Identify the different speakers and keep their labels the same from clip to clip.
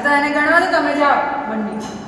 Speaker 1: હતા એને ગણવાનું તમે જાઓ. બંને.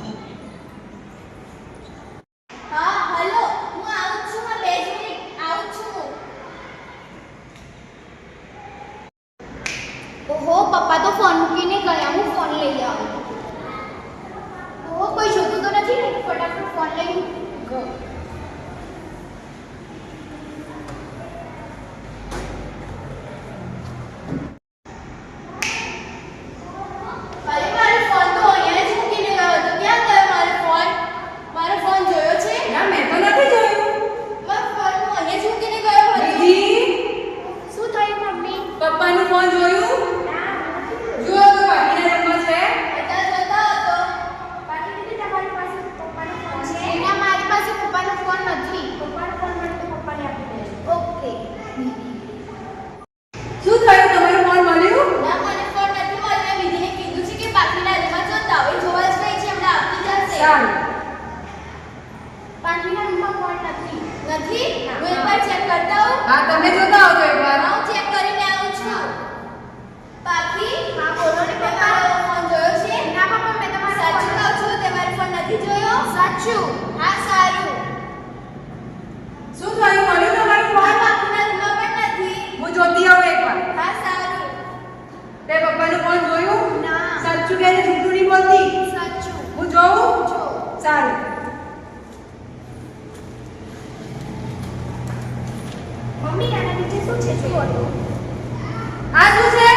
Speaker 1: આ શું છે?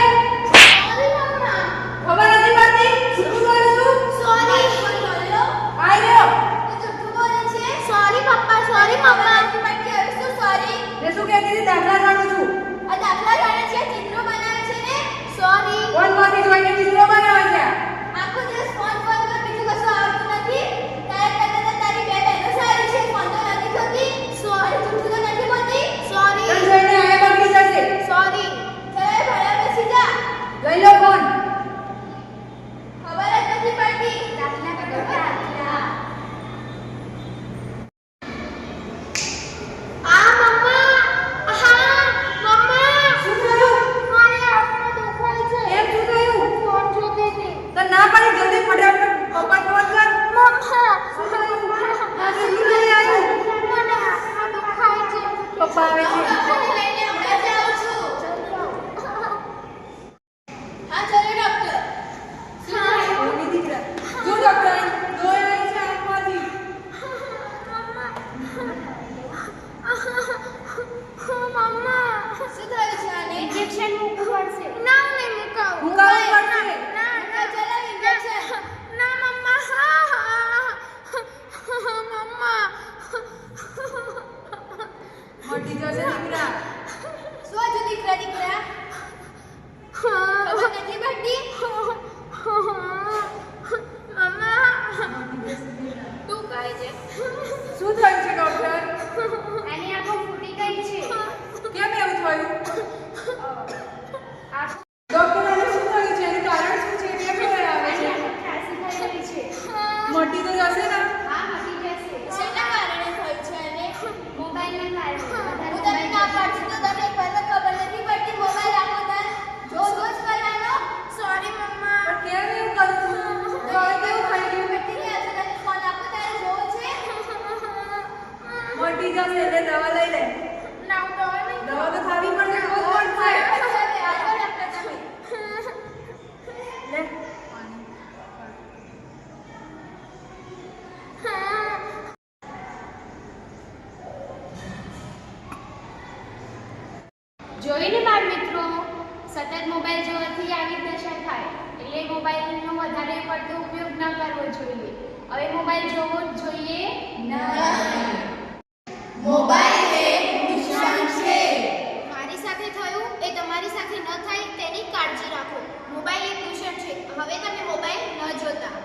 Speaker 1: ખબર નથી પડતી? શું બોલું છું?
Speaker 2: સોરી
Speaker 1: આઈ રહ્યો.
Speaker 2: જુઠ્ઠું બોલે છે. સોરી પપ્પા સોરી મમ્મા સોરી
Speaker 1: શું કહેતી હતી? દાખલા જાણું છું.
Speaker 2: આ દાખલા જાણે Parit. દીધો છે
Speaker 1: દીકરા. દીકરા દીકરા?
Speaker 2: ખબર નથી પડતી? તું કહે છે
Speaker 1: શું થયું
Speaker 2: છે?
Speaker 1: પછી આવી દશા
Speaker 2: થાય. એટલે મોબાઈલનો વધારે પડતો ઉપયોગ ન કરવો જોઈએ. હવે
Speaker 1: મોબાઈલ જોવો જ જોઈએ નહીં. મોબાઈલ
Speaker 2: એ નુકસાન છે.
Speaker 3: મારી
Speaker 2: સાથે થયું એ
Speaker 1: તમારી સાથે
Speaker 2: ન થાય તેની કાળજી રાખો. મોબાઈલ એક દૂષણ છે. હવે તમે મોબાઈલ ન
Speaker 1: જોતા.